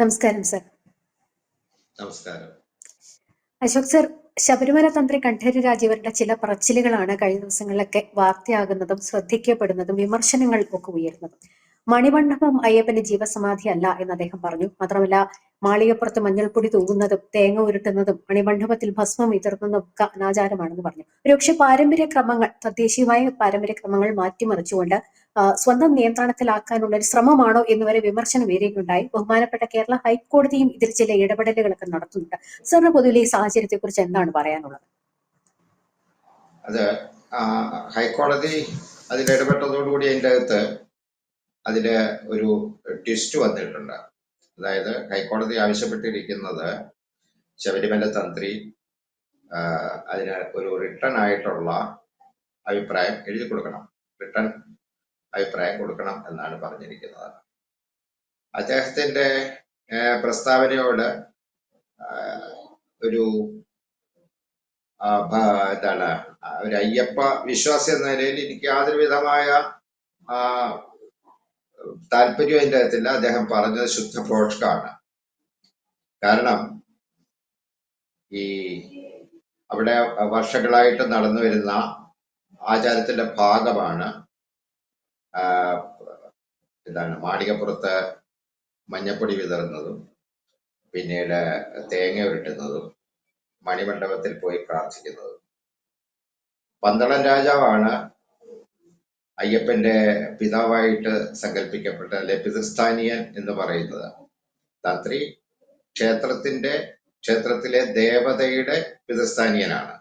നമസ്കാരം സർ. നമസ്കാരം. അശോക് സർ ശബരിമല തന്ത്രി കണ്ഠര് രാജീവരുടെ ചില പറച്ചിലുകളാണ് കഴിഞ്ഞ ദിവസങ്ങളിലൊക്കെ വാർത്തയാകുന്നതും ശ്രദ്ധിക്കപ്പെടുന്നതും വിമർശനങ്ങൾ ഒക്കെ ഉയരുന്നതും മണിമണ്ഡപം അയ്യപ്പന് ജീവസമാധി അല്ല എന്ന് അദ്ദേഹം പറഞ്ഞു. മാത്രമല്ല മാളികപ്പുറത്ത് മഞ്ഞൾപ്പൊടി തൂകുന്നതും തേങ്ങ ഉരുട്ടുന്നതും മണിമണ്ഡപത്തിൽ ഭസ്മം വിതറുന്നതും ഒക്കെ അനാചാരമാണെന്ന് പറഞ്ഞു. ഒരുപക്ഷെ പാരമ്പര്യ ക്രമങ്ങൾ തദ്ദേശീയമായ പാരമ്പര്യ ക്രമങ്ങൾ മാറ്റിമറിച്ചുകൊണ്ട് സ്വന്തം നിയന്ത്രണത്തിലാക്കാനുള്ള ഒരു ശ്രമമാണോ എന്നുവരെ വിമർശനം ഏറിയിട്ടുണ്ടായി ബഹുമാനപ്പെട്ട കേരള ഹൈക്കോടതിയും ഇതിൽ ചില ഇടപെടലുകളൊക്കെ നടത്തുന്നുണ്ട്. സാറിന് പൊതുവിലെ ഈ സാഹചര്യത്തെ കുറിച്ച് എന്താണ് പറയാനുള്ളത്? അത് ഹൈക്കോടതി അതിൽ ഇടപെട്ടതോടുകൂടി അതിന്റെ അകത്ത് അതിൽ ഒരു ട്വിസ്റ്റ് വന്നിട്ടുണ്ട്. അതായത് ഹൈക്കോടതി ആവശ്യപ്പെട്ടിരിക്കുന്നത് ശബരിമല തന്ത്രി അതിന് ഒരു റിട്ടേൺ ആയിട്ടുള്ള അഭിപ്രായം എഴുതി കൊടുക്കണം. റിട്ടേൺ അഭിപ്രായം കൊടുക്കണം എന്നാണ് പറഞ്ഞിരിക്കുന്നത്. അദ്ദേഹത്തിന്റെ പ്രസ്താവനയോട് ഒരു എന്താണ് ഒരു അയ്യപ്പ വിശ്വാസി എന്ന നിലയിൽ എനിക്ക് യാതൊരു വിധമായ താല്പര്യവും അതിന്റെ അകത്തില്ല. അദ്ദേഹം പറഞ്ഞത് ശുദ്ധ പ്രോഷ്കാണ് കാരണം ഈ അവിടെ വർഷങ്ങളായിട്ട് നടന്നു വരുന്ന ആചാരത്തിന്റെ ഭാഗമാണ് എന്താണ് മാളികപ്പുറത്ത് മഞ്ഞപ്പൊടി വിതറുന്നതും പിന്നീട് തേങ്ങ ഉരുട്ടുന്നതും മണിമണ്ഡപത്തിൽ പോയി പ്രാർത്ഥിക്കുന്നതും. പന്തളം രാജാവാണ് അയ്യപ്പന്റെ പിതാവായിട്ട് സങ്കല്പിക്കപ്പെട്ട അല്ലെ എന്ന് പറയുന്നത്. തന്ത്രി ക്ഷേത്രത്തിന്റെ ക്ഷേത്രത്തിലെ ദേവതയുടെ പിതൃസ്ഥാനീയനാണ്.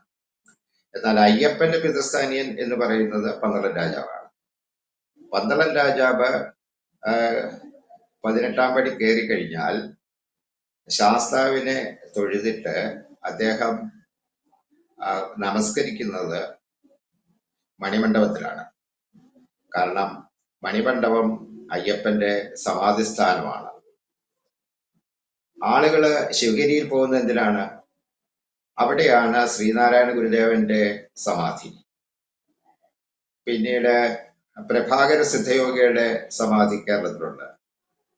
എന്നാൽ അയ്യപ്പന്റെ പിതൃസ്ഥാനീയൻ എന്ന് പറയുന്നത് പന്തളം രാജാവാണ്. പന്തളം രാജാവ് പതിനെട്ടാം പടി കയറി കഴിഞ്ഞാൽ ശാസ്താവിനെ തൊഴുതിട്ട് അദ്ദേഹം നമസ്കരിക്കുന്നത് മണിമണ്ഡപത്തിലാണ്. കാരണം മണിമണ്ഡപം അയ്യപ്പന്റെ സമാധിസ്ഥാനമാണ്. ആളുകൾ ശിവഗിരിയിൽ പോകുന്ന എന്തിനാണ് അവിടെയാണ് ശ്രീനാരായണ ഗുരുദേവന്റെ സമാധി. പിന്നീട് പ്രഭാകര സിദ്ധയോഗിയുടെ സമാധി കേരളത്തിലുണ്ട്.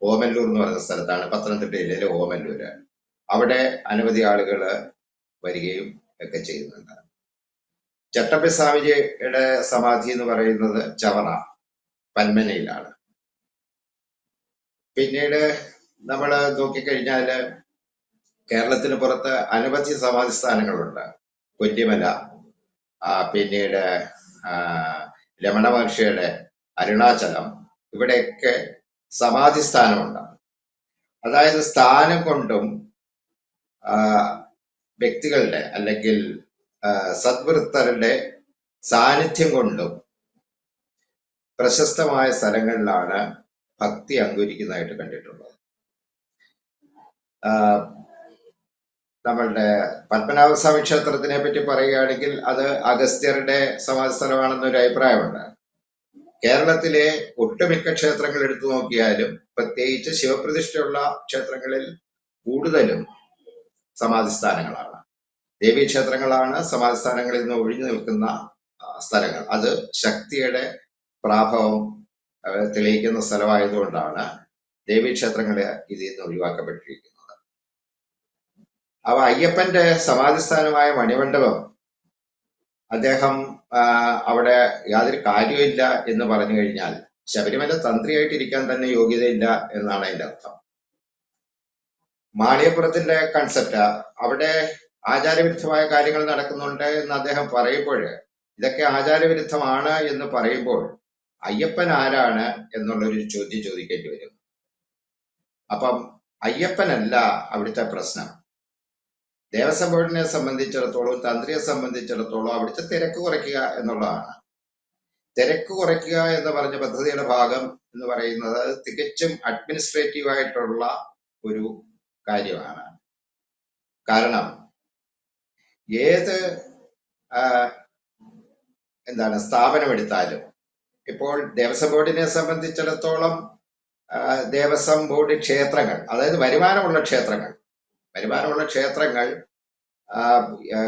ഓമല്ലൂർ എന്ന് പറയുന്ന സ്ഥലത്താണ് പത്തനംതിട്ട ജില്ലയിലെ ഓമല്ലൂര്. അവിടെ അനവധി ആളുകൾ വരികയും ഒക്കെ ചെയ്യുന്നുണ്ട്. ചട്ടമ്പി സ്വാമിജിയുടെ സമാധി എന്ന് പറയുന്നത് ചവറ പന്മനയിലാണ്. പിന്നീട് നമ്മൾ നോക്കിക്കഴിഞ്ഞാൽ കേരളത്തിന് പുറത്ത് അനവധി സമാധി സ്ഥാനങ്ങളുണ്ട്. കൊല്ലിമല പിന്നീട് രമണ മഹർഷിയുടെ അരുണാചലം ഇവിടെയൊക്കെ സമാധി സ്ഥാനമുണ്ട്. അതായത് സ്ഥാനം കൊണ്ടും വ്യക്തികളുടെ അല്ലെങ്കിൽ സദ്വൃത്തരുടെ സാന്നിധ്യം കൊണ്ടും പ്രശസ്തമായ സ്ഥലങ്ങളിലാണ് ഭക്തി അങ്കുരിക്കുന്നതായിട്ട് കണ്ടിട്ടുള്ളത്. നമ്മളുടെ പത്മനാഭസ്വാമി ക്ഷേത്രത്തിനെ പറ്റി പറയുകയാണെങ്കിൽ അത് അഗസ്ത്യരുടെ സമാധി സ്ഥലമാണെന്നൊരു അഭിപ്രായമുണ്ട്. കേരളത്തിലെ ഒട്ടുമിക്ക ക്ഷേത്രങ്ങൾ എടുത്തു നോക്കിയാലും പ്രത്യേകിച്ച് ശിവപ്രതിഷ്ഠയുള്ള ക്ഷേത്രങ്ങളിൽ കൂടുതലും സമാധി സ്ഥാനങ്ങളാണ് ദേവീ ക്ഷേത്രങ്ങളാണ് സമാധി സ്ഥാനങ്ങളിൽ നിന്ന് ഒഴിഞ്ഞു നിൽക്കുന്ന സ്ഥലങ്ങൾ. അത് ശക്തിയുടെ പ്രാഭവം തെളിയിക്കുന്ന സ്ഥലമായതുകൊണ്ടാണ് ദേവീക്ഷേത്രങ്ങളെ ഇതിൽ നിന്ന് ഒഴിവാക്കപ്പെട്ടിരിക്കുന്നത്. അവ അയ്യപ്പന്റെ സമാധിസ്ഥാനമായ മണിമണ്ഡപം. അദ്ദേഹം അവിടെ യാതൊരു കാര്യമില്ല എന്ന് പറഞ്ഞു കഴിഞ്ഞാൽ ശബരിമല തന്ത്രിയായിട്ടിരിക്കാൻ തന്നെ യോഗ്യതയില്ല എന്നാണ് അതിന്റെ അർത്ഥം. മാളിയപ്പുറത്തിന്റെ കൺസെപ്റ്റ് അവിടെ ആചാരവിരുദ്ധമായ കാര്യങ്ങൾ നടക്കുന്നുണ്ട് എന്ന് അദ്ദേഹം പറയുമ്പോൾ ഇതൊക്കെ ആചാരവിരുദ്ധമാണ് എന്ന് പറയുമ്പോൾ അയ്യപ്പൻ ആരാണ് എന്നുള്ളൊരു ചോദ്യം ചോദിക്കേണ്ടി വരും. അപ്പം അയ്യപ്പനല്ല അവിടുത്തെ പ്രശ്നം. ദേവസ്വം ബോർഡിനെ സംബന്ധിച്ചിടത്തോളം തന്ത്രിയെ സംബന്ധിച്ചിടത്തോളം അവിടുത്തെ തിരക്ക് കുറയ്ക്കുക എന്നുള്ളതാണ്. തിരക്ക് കുറയ്ക്കുക എന്ന് പറഞ്ഞ പദ്ധതിയുടെ ഭാഗം എന്ന് പറയുന്നത് തികച്ചും അഡ്മിനിസ്ട്രേറ്റീവ് ആയിട്ടുള്ള ഒരു കാര്യമാണ്. കാരണം ഏത് എന്താണ് സ്ഥാപനമെടുത്താലും ഇപ്പോൾ ദേവസ്വം ബോർഡിനെ സംബന്ധിച്ചിടത്തോളം ദേവസ്വം ബോർഡ് ക്ഷേത്രങ്ങൾ അതായത് വരുമാനമുള്ള ക്ഷേത്രങ്ങൾ വരുമാനമുള്ള ക്ഷേത്രങ്ങൾ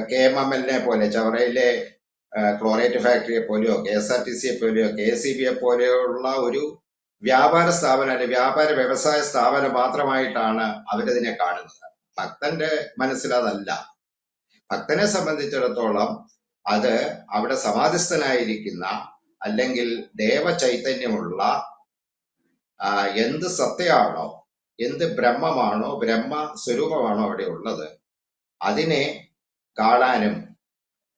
കെ എം എം എല്ലിനെ പോലെ ചവറയിലെ ക്ലോറേറ്റ് ഫാക്ടറിയെ പോലെയോ കെ എസ് ആർ ടി സിയെ പോലെയോ കെ എസ് സി ബിയെ പോലെയുള്ള ഒരു വ്യാപാര സ്ഥാപനം അല്ലെ വ്യാപാര വ്യവസായ സ്ഥാപനം മാത്രമായിട്ടാണ് അവരതിനെ കാണുന്നത്. ഭക്തന്റെ മനസ്സിൽ അതല്ല. ഭക്തനെ സംബന്ധിച്ചിടത്തോളം അത് അവിടെ സമാധിസ്ഥനായിരിക്കുന്ന അല്ലെങ്കിൽ ദേവചൈതന്യമുള്ള എന്ത് സത്യമാണോ എന്ത് ബ്രഹ്മമാണോ ബ്രഹ്മ സ്വരൂപമാണോ അവിടെ ഉള്ളത് അതിനെ കാണാനും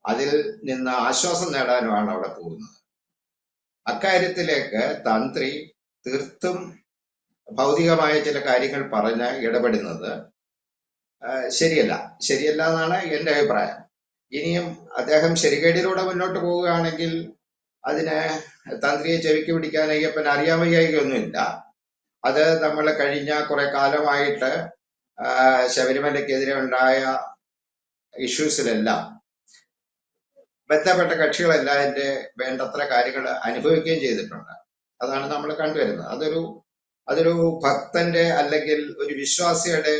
അതിൽ നിന്ന് ആശ്വാസം നേടാനുമാണ് അവിടെ പോകുന്നത്. അക്കാര്യത്തിലേക്ക് തന്ത്രി തീർത്തും ഭൗതികമായ ചില കാര്യങ്ങൾ പറഞ്ഞ് ഇടപെടുന്നത് ശരിയല്ല. ശരിയല്ല എന്നാണ് എന്റെ അഭിപ്രായം. ഇനിയും അദ്ദേഹം ശരികേടിലൂടെ മുന്നോട്ട് പോവുകയാണെങ്കിൽ അതിനെ തന്ത്രിയെ ചെവിക്ക് പിടിക്കാൻ അയ്യപ്പൻ അറിയാൻ വയ്യായികയൊന്നുമില്ല. അത് നമ്മൾ കഴിഞ്ഞ കുറെ കാലമായിട്ട് ശബരിമലയ്ക്കെതിരെ ഉണ്ടായ ഇഷ്യൂസിലെല്ലാം ബന്ധപ്പെട്ട കക്ഷികളെല്ലാം അതിന്റെ വേണ്ടത്ര കാര്യങ്ങൾ അനുഭവിക്കുകയും ചെയ്തിട്ടുണ്ട്. അതാണ് നമ്മൾ കണ്ടുവരുന്നത്. അതൊരു അതൊരു ഭക്തന്റെ അല്ലെങ്കിൽ ഒരു വിശ്വാസിയുടെ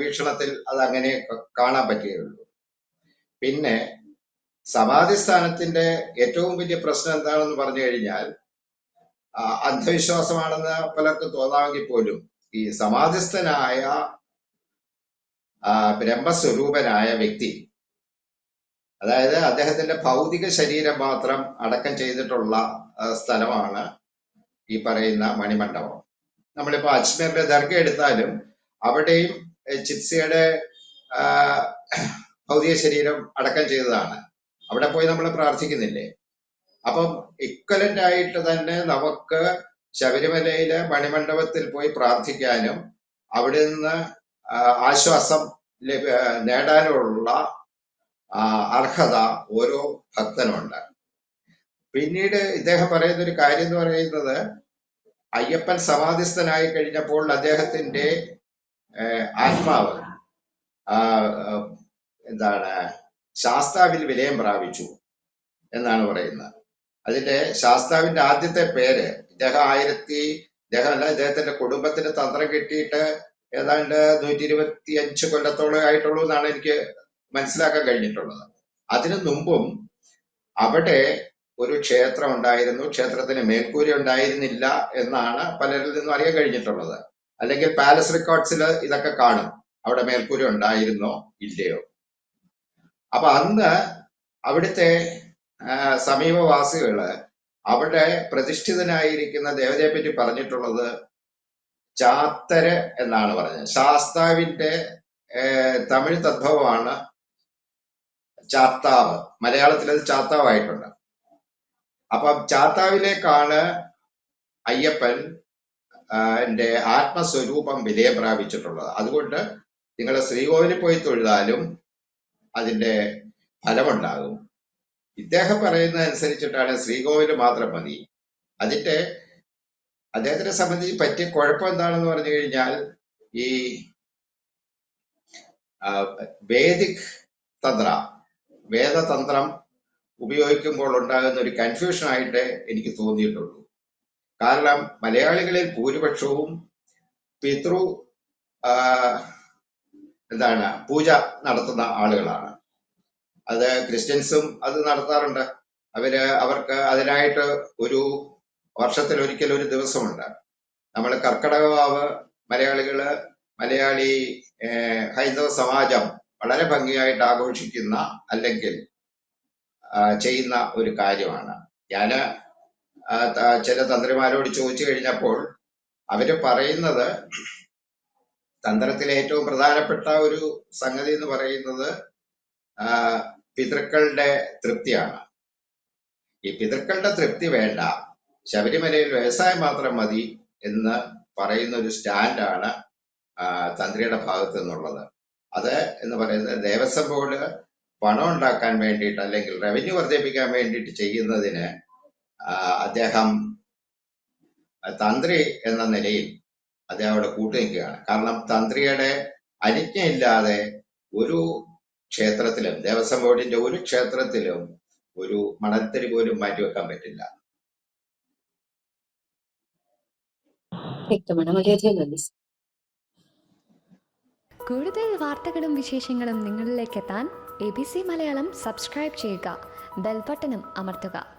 വീക്ഷണത്തിൽ അത് അങ്ങനെ കാണാൻ പറ്റുകയുള്ളൂ. പിന്നെ സമാധി സ്ഥാനത്തിന്റെ ഏറ്റവും വലിയ പ്രശ്നം എന്താണെന്ന് പറഞ്ഞു കഴിഞ്ഞാൽ അന്ധവിശ്വാസമാണെന്ന് പലർക്കും തോന്നാമെങ്കിൽ പോലും ഈ സമാധിസ്ഥനായ ബ്രഹ്മസ്വരൂപനായ വ്യക്തി അതായത് അദ്ദേഹത്തിന്റെ ഭൗതിക ശരീരം മാത്രം അടക്കം ചെയ്തിട്ടുള്ള സ്ഥലമാണ് ഈ പറയുന്ന മണിമണ്ഡപം. നമ്മളിപ്പോ അജ്മീറിന്റെ ദർഗ എടുത്താലും അവിടെയും ചിത്സയുടെ ഭൗതിക ശരീരം അടക്കം ചെയ്തതാണ്. അവിടെ പോയി നമ്മൾ പ്രാർത്ഥിക്കുന്നില്ലേ? അപ്പം ഇക്വലന്റ് ആയിട്ട് തന്നെ നമുക്ക് ശബരിമലയിലെ മണിമണ്ഡപത്തിൽ പോയി പ്രാർത്ഥിക്കാനും അവിടെ നിന്ന് ആശ്വാസം നേടാനുള്ള അർഹത ഓരോ ഭക്തനുണ്ട്. പിന്നീട് ഇദ്ദേഹം പറയുന്ന ഒരു കാര്യം എന്ന് പറയുന്നത് അയ്യപ്പൻ സമാധിസ്ഥനായി കഴിഞ്ഞപ്പോൾ അദ്ദേഹത്തിന്റെ ആത്മാവ് എന്താണ് ശാസ്താവിൽ വിലയം പ്രാപിച്ചു എന്നാണ് പറയുന്നത്. അതിന്റെ ശാസ്താവിന്റെ ആദ്യത്തെ പേര്. ഇദ്ദേഹം ആയിരത്തി ഇദ്ദേഹം അല്ല ഇദ്ദേഹത്തിന്റെ കുടുംബത്തിന് തന്ത്രം കിട്ടിയിട്ട് ഏതാണ്ട് നൂറ്റി ഇരുപത്തി അഞ്ച് കൊല്ലത്തോളം ആയിട്ടുള്ളൂ എന്നാണ് എനിക്ക് മനസ്സിലാക്കാൻ കഴിഞ്ഞിട്ടുള്ളത്. അതിനു മുമ്പും അവിടെ ഒരു ക്ഷേത്രം ഉണ്ടായിരുന്നു. ക്ഷേത്രത്തിന് മേൽക്കൂരി ഉണ്ടായിരുന്നില്ല എന്നാണ് പലരിൽ നിന്നും അറിയാൻ കഴിഞ്ഞിട്ടുള്ളത്. അല്ലെങ്കിൽ പാലസ് റെക്കോർഡ്സിൽ ഇതൊക്കെ കാണും. അവിടെ മേൽക്കൂരി ഉണ്ടായിരുന്നോ? ഇല്ലയോ? അപ്പൊ അന്ന് അവിടുത്തെ സമീപവാസികൾ അവിടെ പ്രതിഷ്ഠിതനായിരിക്കുന്ന ദേവതയെ പറ്റി പറഞ്ഞിട്ടുള്ളത് ചാത്തര് എന്നാണ് പറഞ്ഞത്. ശാസ്താവിന്റെ തമിഴ് തദ്ഭവമാണ് ചാത്താവ്. മലയാളത്തിൽ അത് ചാത്താവായിട്ടുണ്ട്. അപ്പം ചാത്താവിലേക്കാണ് അയ്യപ്പൻ എന്റെ ആത്മസ്വരൂപം വിലയം പ്രാപിച്ചിട്ടുള്ളത് അതുകൊണ്ട് നിങ്ങൾ ശ്രീകോവിലിൽ പോയി തൊഴുതാലും അതിന്റെ ഫലമുണ്ടാകും. ഇദ്ദേഹം പറയുന്നത് അനുസരിച്ചിട്ടാണ് ശ്രീകോവിൽ മാത്രം മതി. അതിന്റെ അദ്ദേഹത്തിനെ സംബന്ധിച്ച് പറ്റിയ കുഴപ്പം എന്താണെന്ന് പറഞ്ഞു കഴിഞ്ഞാൽ ഈ വേദിക് തന്ത്ര വേദതന്ത്രം ഉപയോഗിക്കുമ്പോൾ ഉണ്ടാകുന്ന ഒരു കൺഫ്യൂഷൻ ആയിട്ട് എനിക്ക് തോന്നിയിട്ടുള്ളൂ. കാരണം മലയാളികളിൽ ഭൂരിപക്ഷവും പിതൃ എന്താണ് പൂജ നടത്തുന്ന ആളുകളാണ്. അത് ക്രിസ്ത്യൻസും അത് നടത്താറുണ്ട്. അവർ അവർക്ക് അതിനായിട്ട് ഒരു വർഷത്തിൽ ഒരിക്കൽ ഒരു ദിവസമുണ്ട്. നമ്മൾ കർക്കടകവാവ് മലയാളികൾ മലയാളി ഹൈന്ദവ സമാജം വളരെ ഭംഗിയായിട്ട് ആഘോഷിക്കുന്ന അല്ലെങ്കിൽ ചെയ്യുന്ന ഒരു കാര്യമാണ്. ഞാൻ ചില തന്ത്രിമാരോട് ചോദിച്ചു കഴിഞ്ഞപ്പോൾ അവർ പറയുന്നത് തന്ത്രത്തിലെ ഏറ്റവും പ്രധാനപ്പെട്ട ഒരു സംഗതി എന്ന് പറയുന്നത് പിതൃക്കളുടെ തൃപ്തിയാണ്. ഈ പിതൃക്കളുടെ തൃപ്തി വേണ്ട. ശബരിമലയിൽ വ്യവസായം മാത്രം മതി എന്ന് പറയുന്ന ഒരു സ്റ്റാൻഡാണ് തന്ത്രിയുടെ ഭാഗത്ത് നിന്നുള്ളത്. അത് എന്ന് പറയുന്നത് ദേവസ്വം ബോർഡ് പണം ഉണ്ടാക്കാൻ വേണ്ടിയിട്ട് അല്ലെങ്കിൽ റവന്യൂ വർദ്ധിപ്പിക്കാൻ വേണ്ടിയിട്ട് ചെയ്യുന്നതിന് അദ്ദേഹം തന്ത്രി എന്ന നിലയിൽ അദ്ദേഹം അവിടെ കൂട്ടുനിൽക്കുകയാണ്. കാരണം തന്ത്രിയുടെ അനുജ്ഞയില്ലാതെ ഒരു ക്ഷേത്രത്തിലും ദേവസ്വം ബോർഡിന്റെ ഒരു ക്ഷേത്രത്തിലും ഒരു മണത്തരി പോലും മാറ്റിവെക്കാൻ പറ്റില്ല. വ്യക്തമാണ്. വളരെയധികം നന്ദി കൂടുതൽ വാർത്തകളും വിശേഷങ്ങളും നിങ്ങളിലേക്ക് എത്താൻ A B C Malayalam subscribe ചെയ്യുക. ബെൽബട്ടനും അമർത്തുക.